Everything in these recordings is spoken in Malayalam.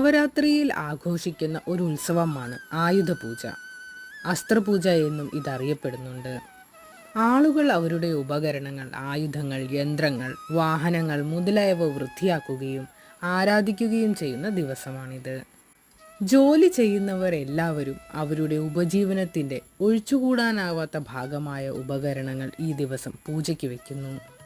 നവരാത്രിയിൽ ആഘോഷിക്കുന്ന ഒരു ഉത്സവമാണ് ആയുധപൂജ. അസ്ത്രപൂജ എന്നും ഇതറിയപ്പെടുന്നുണ്ട്. ആളുകൾ അവരുടെ ഉപകരണങ്ങൾ ആയുധങ്ങൾ യന്ത്രങ്ങൾ വാഹനങ്ങൾ മുതലായവ വൃത്തിയാക്കുകയും ആരാധിക്കുകയും ചെയ്യുന്ന ദിവസമാണിത്. ജോലി ചെയ്യുന്നവർ എല്ലാവരും അവരുടെ ഉപജീവനത്തിന്റെ ഒഴിച്ചുകൂടാനാവാത്ത ഭാഗമായ ഉപകരണങ്ങൾ ഈ ദിവസം പൂജയ്ക്ക് വയ്ക്കുന്നു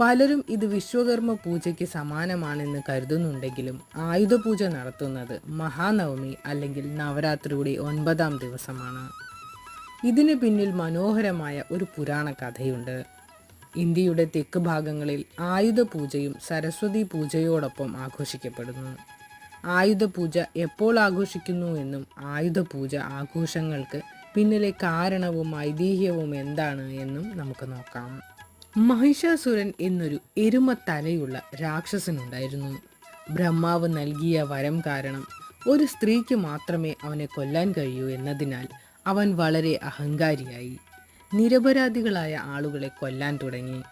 പലരും ഇത് വിശ്വകർമ്മ പൂജയ്ക്ക് സമാനമാണെന്ന് കരുതുന്നുണ്ടെങ്കിലും ആയുധ പൂജ നടത്തുന്നത് മഹാനവമി അല്ലെങ്കിൽ നവരാത്രിയുടെ ഒൻപതാം ദിവസമാണ്. ഇതിന് പിന്നിൽ മനോഹരമായ ഒരു പുരാണ കഥയുണ്ട്. ഇന്ത്യയുടെ തെക്ക് ഭാഗങ്ങളിൽ ആയുധ പൂജയും സരസ്വതി പൂജയോടൊപ്പം ആഘോഷിക്കപ്പെടുന്നു. ആയുധ പൂജ എപ്പോൾ ആഘോഷിക്കുന്നു എന്നും ആയുധ പൂജ ആഘോഷങ്ങൾക്ക് പിന്നിലെ കാരണവും ഐതിഹ്യവും എന്താണ് എന്നും നമുക്ക് നോക്കാം. മഹിഷാസുരൻ എന്നൊരു എരുമ തലയുള്ള രാക്ഷസനുണ്ടായിരുന്നു. ബ്രഹ്മാവ് നൽകിയ വരം കാരണം ഒരു സ്ത്രീക്ക് മാത്രമേ അവനെ കൊല്ലാൻ കഴിയൂ എന്നതിനാൽ അവൻ വളരെ അഹങ്കാരിയായി. നിരപരാധികളായ ആളുകളെ കൊല്ലാൻ തുടങ്ങി.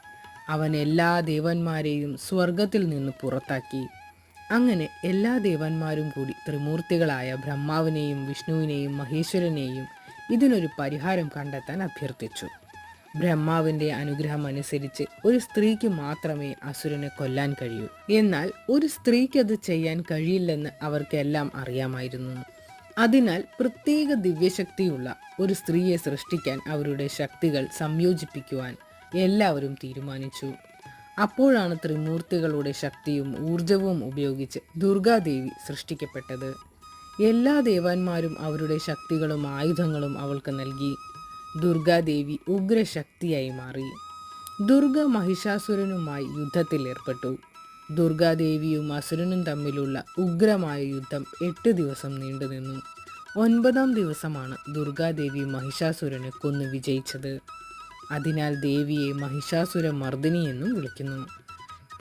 അവൻ എല്ലാ ദേവന്മാരെയും സ്വർഗത്തിൽ നിന്ന് പുറത്താക്കി. അങ്ങനെ എല്ലാ ദേവന്മാരും കൂടി ത്രിമൂർത്തികളായ ബ്രഹ്മാവിനെയും വിഷ്ണുവിനെയും മഹേശ്വരനെയും ഇതിനൊരു പരിഹാരം കണ്ടെത്താൻ അഭ്യർത്ഥിച്ചു. ബ്രഹ്മാവിന്റെ അനുഗ്രഹം അനുസരിച്ച് ഒരു സ്ത്രീക്ക് മാത്രമേ അസുരനെ കൊല്ലാൻ കഴിയൂ. എന്നാൽ ഒരു സ്ത്രീക്ക് അത് ചെയ്യാൻ കഴിയില്ലെന്ന് അവർക്കെല്ലാം അറിയാമായിരുന്നു. അതിനാൽ പ്രത്യേക ദിവ്യശക്തിയുള്ള ഒരു സ്ത്രീയെ സൃഷ്ടിക്കാൻ അവരുടെ ശക്തികൾ സംയോജിപ്പിക്കുവാൻ എല്ലാവരും തീരുമാനിച്ചു. അപ്പോഴാണ് ത്രിമൂർത്തികളുടെ ശക്തിയും ഊർജവും ഉപയോഗിച്ച് ദുർഗാദേവി സൃഷ്ടിക്കപ്പെട്ടത്. എല്ലാ ദേവന്മാരും അവരുടെ ശക്തികളും ആയുധങ്ങളും അവൾക്ക് നൽകി. ദുർഗാദേവി ഉഗ്രശക്തിയായി മാറി. ദുർഗ മഹിഷാസുരനുമായി യുദ്ധത്തിൽ ഏർപ്പെട്ടു. ദുർഗാദേവിയും അസുരനും തമ്മിലുള്ള ഉഗ്രമായ യുദ്ധം എട്ട് ദിവസം നീണ്ടുനിന്നു ഒൻപതാം ദിവസമാണ് ദുർഗാദേവി മഹിഷാസുരനെ കൊന്നു വിജയിച്ചത്. അതിനാൽ ദേവിയെ മഹിഷാസുര മർദ്ദിനി എന്നും വിളിക്കുന്നു.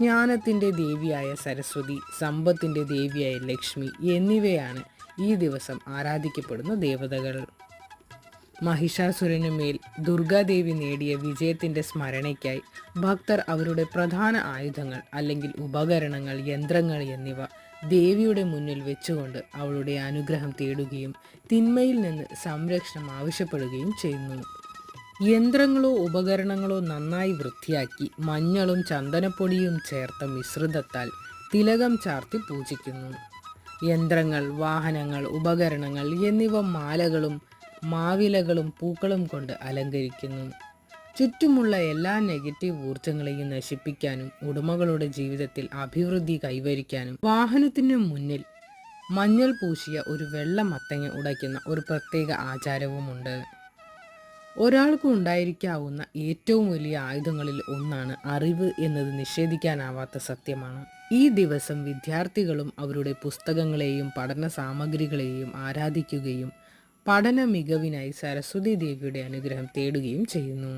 ജ്ഞാനത്തിന്റെ ദേവിയായ സരസ്വതി സമ്പത്തിന്റെ ദേവിയായ ലക്ഷ്മി എന്നിവയാണ് ഈ ദിവസം ആരാധിക്കപ്പെടുന്ന ദേവതകൾ. മഹിഷാസുരനു മേൽ ദുർഗാദേവി നേടിയ വിജയത്തിന്റെ സ്മരണയ്ക്കായി ഭക്തർ അവരുടെ പ്രധാന ആയുധങ്ങൾ അല്ലെങ്കിൽ ഉപകരണങ്ങൾ യന്ത്രങ്ങൾ എന്നിവ ദേവിയുടെ മുന്നിൽ വെച്ചുകൊണ്ട് അവളുടെ അനുഗ്രഹം തേടുകയും തിന്മയിൽ നിന്ന് സംരക്ഷണം ആവശ്യപ്പെടുകയും ചെയ്യുന്നു. യന്ത്രങ്ങളോ ഉപകരണങ്ങളോ നന്നായി വൃത്തിയാക്കി മഞ്ഞളും ചന്ദനപ്പൊടിയും ചേർത്ത മിശ്രിതത്താൽ തിലകം ചാർത്തി പൂജിക്കുന്നു. യന്ത്രങ്ങൾ വാഹനങ്ങൾ ഉപകരണങ്ങൾ എന്നിവ മാലകളും മാവിലകളും പൂക്കളും കൊണ്ട് അലങ്കരിക്കുന്നു. ചുറ്റുമുള്ള എല്ലാ നെഗറ്റീവ് ഊർജങ്ങളെയും നശിപ്പിക്കാനും ഉടമകളുടെ ജീവിതത്തിൽ അഭിവൃദ്ധി കൈവരിക്കാനും വാഹനത്തിന് മുന്നിൽ മഞ്ഞൾ പൂശിയ ഒരു വെള്ള മത്തങ്ങ ഉടയ്ക്കുന്ന ഒരു പ്രത്യേക ആചാരവുമുണ്ട്. ഒരാൾക്ക് ഉണ്ടായിരിക്കാവുന്ന ഏറ്റവും വലിയ ആയുധങ്ങളിൽ ഒന്നാണ് അറിവ് എന്നത് നിഷേധിക്കാനാവാത്ത സത്യമാണ്. ഈ ദിവസം വിദ്യാർത്ഥികളും അവരുടെ പുസ്തകങ്ങളെയും പഠന സാമഗ്രികളെയും ആരാധിക്കുകയും പഠന മികവിനായി സരസ്വതി ദേവിയുടെ അനുഗ്രഹം തേടുകയും ചെയ്യുന്നു.